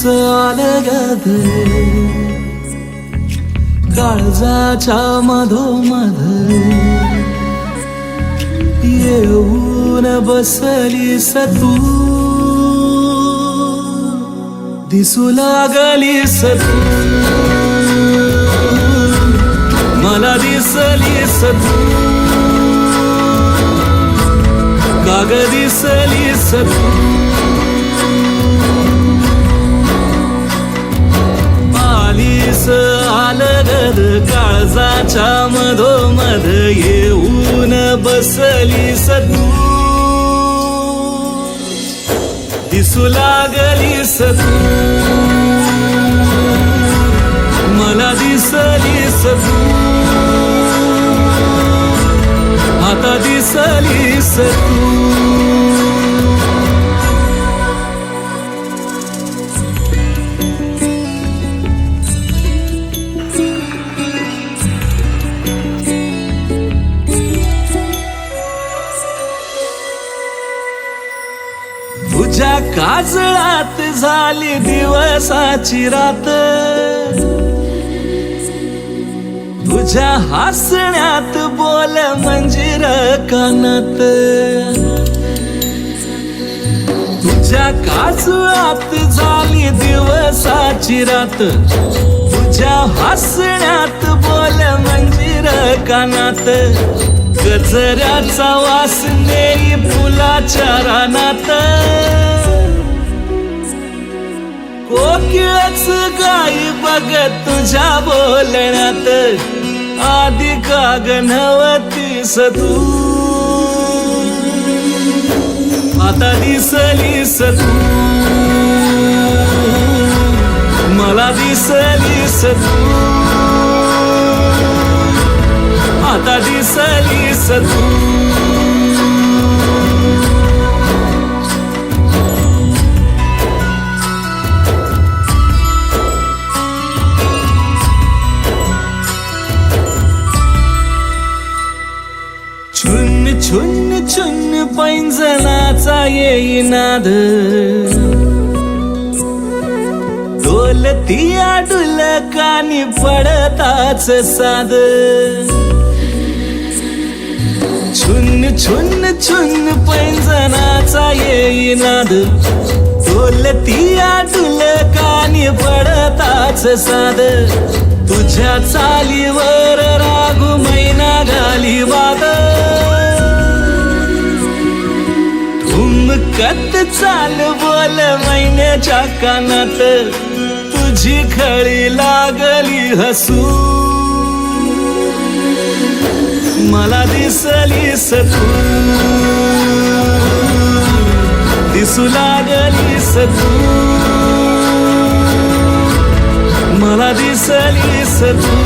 अलगद काळजाच्या मधोमध येऊन बसली सतू दिसू लागली सतू मला दिसली सतू काग दिसली सतू काळजाच्या मधोमध येऊन बसली तू दिसू लागली तू मला दिसलीस तू आता दिसलीस तू तुझ्या काजळात झाली दिवसाची रात. तुझ्या हसण्यात बोल मंजिर कानात. तुझ्या काजळात झाली दिवसाची रात. तुझ्या हसण्यात बोल मंजिर कानात. गजऱ्याचा वास नेई फुलाच्या रानात. कोकिळच गाई बघत तुझ्या बोलण्यात. आधी का गणवतीस तू. आता दिसलीस तू. मला दिसलीस तू. आता दिसली तू छुन छुन छुन पैंजणाचा येई नाद. डोलती आडुल कानी पडताच साद. छुन छुन छुन पैंजनाचा येई नाद. डोलती आडुल कानी पडताच साद. तुझ्या चालीवर रागू मैना घाली वाद. ठुमकत चाल बोल मैन्याच्या कानात. तुझी खळी लागली हसू. मला दिसलीस तू दिसू लागलीस तू मला दिसलीस तू